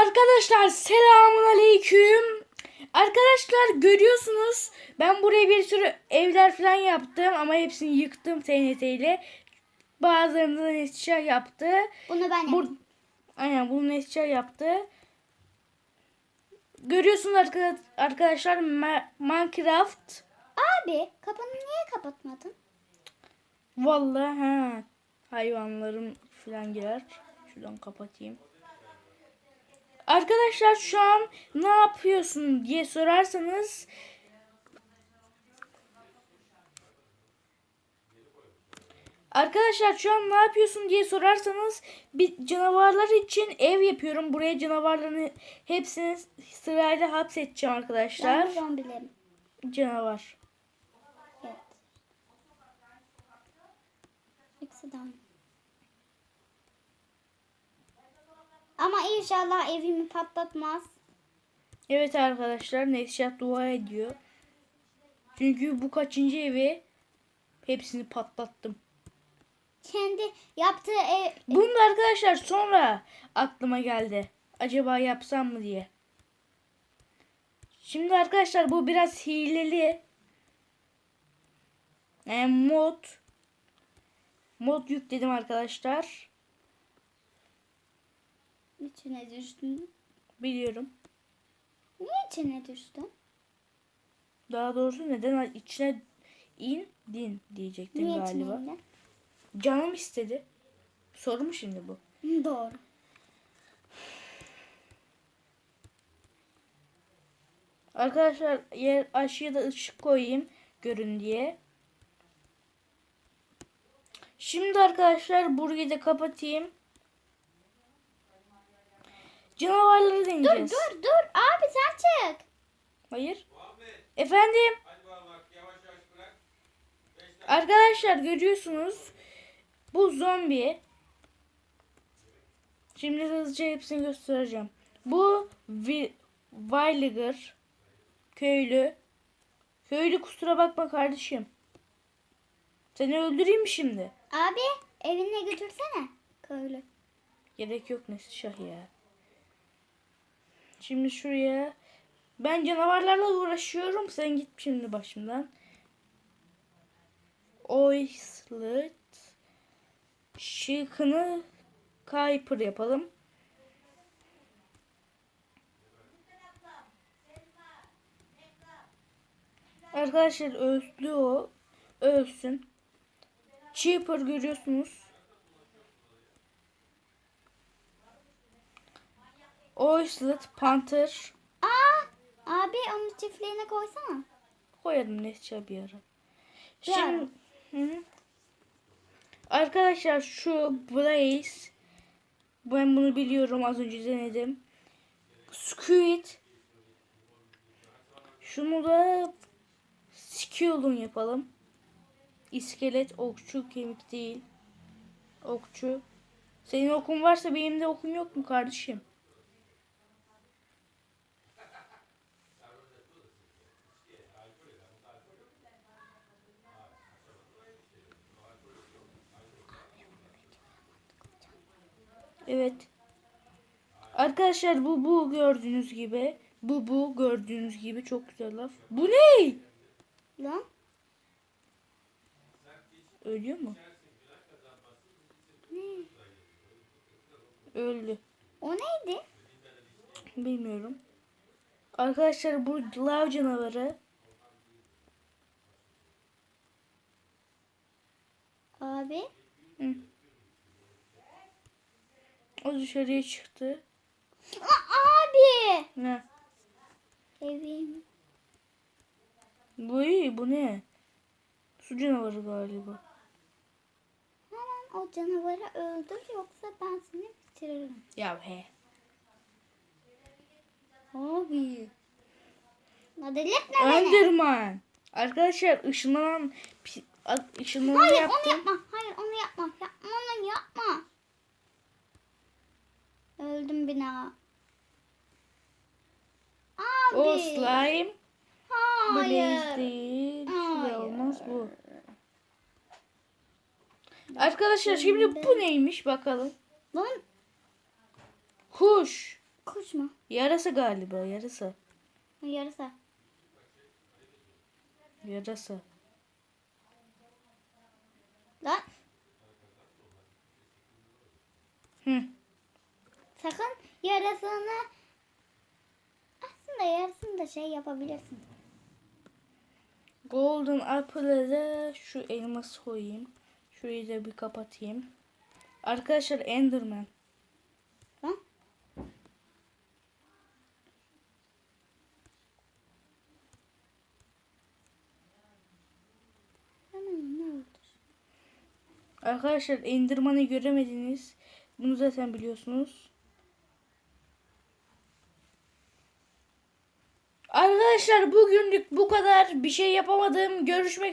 Arkadaşlar selamun aleyküm. Arkadaşlar görüyorsunuz ben buraya bir sürü evler falan yaptım ama hepsini yıktım TNT ile. Bazılarını da Nesçer yaptı. Bunu ben Bu, yaptım. aynen bunu Nesçer yaptı. Görüyorsunuz arka- arkadaşlar Ma- Minecraft. Abi kapını niye kapatmadın? Vallahi ha hayvanlarım falan girer. Şuradan kapatayım. Arkadaşlar şu an ne yapıyorsun diye sorarsanız Arkadaşlar şu an ne yapıyorsun diye sorarsanız bir canavarlar için ev yapıyorum. Buraya canavarların hepsini sırayla hapsedeceğim arkadaşlar. Ben zombilerim. Canavar. Evet. İkisi de aynı. Ama inşallah evimi patlatmaz. Evet arkadaşlar Nesşat dua ediyor. Çünkü bu kaçıncı evi hepsini patlattım. Kendi yaptığı ev... Bunu da arkadaşlar sonra aklıma geldi. Acaba yapsam mı diye. Şimdi arkadaşlar bu biraz hileli. Yani mod. Mod yükledim arkadaşlar. İçine düştün. Biliyorum. Niye içine düştün? Daha doğrusu neden içine indin diyecektim Niye galiba. içine? Canım istedi. Soru mu şimdi bu? Doğru. Arkadaşlar yer aşağıya da ışık koyayım görün diye. Şimdi arkadaşlar burayı da kapatayım. Canavarları Dur deneyeceğiz. dur dur abi sen çık. Hayır. Efendim. Arkadaşlar görüyorsunuz. Bu zombi. Şimdi hızlıca hepsini göstereceğim. Bu Vi Villager. Köylü. Köylü kusura bakma kardeşim. Seni öldüreyim şimdi? Abi evine götürsene köylü. Gerek yok Nesişah ya. Şimdi şuraya. Ben canavarlarla uğraşıyorum. Sen git şimdi başımdan. Oyslet. Şıkını Kuiper yapalım. Arkadaşlar özlü o. Ölsün. Cheaper görüyorsunuz. Oyslet, Panther. Aa abi onu çiftliğine koysana. Koyalım Nesça bir ara. Şimdi Hı hı. Arkadaşlar şu Blaze ben bunu biliyorum az önce denedim. Squid şunu da Skeleton yapalım. İskelet okçu kemik değil. Okçu. Senin okun varsa benim de okum yok mu kardeşim? Evet. Arkadaşlar bu bu gördüğünüz gibi. Bu bu gördüğünüz gibi çok güzel laf. Bu ne? Lan Ölüyor mu? Öldü. o neydi? Bilmiyorum. Arkadaşlar bu lav canavarı. Abi Hı. O dışarıya çıktı. Abi Ne? evim. Bu iyi. Bu ne? Su canavarı galiba. Hemen o canavarı öldür yoksa ben seni bitiririm. Ya he. Abi. Letme beni. Enderman. Arkadaşlar ışınlanan ışınlanan Hayır yaptım. onu yapma. Hayır onu yapma. Yapma onu yapma. Öldüm bina. Abi. O slime. Blaze Hayır. değil. Hayır. Olmaz bu. Arkadaşlar şimdi bu neymiş bakalım. Lan Kuş. Kuş mu? Yarasa galiba yarasa. Yarasa. Yarasa. Lan Hı. Sakın yarasını aslında yarısını da şey yapabilirsin. Golden Apple'a şu elması koyayım. Şurayı da bir kapatayım. Arkadaşlar Enderman. Oldu? Arkadaşlar Enderman'ı göremediniz. Bunu zaten biliyorsunuz. Arkadaşlar bugünlük bu kadar. Bir şey yapamadım. Görüşmek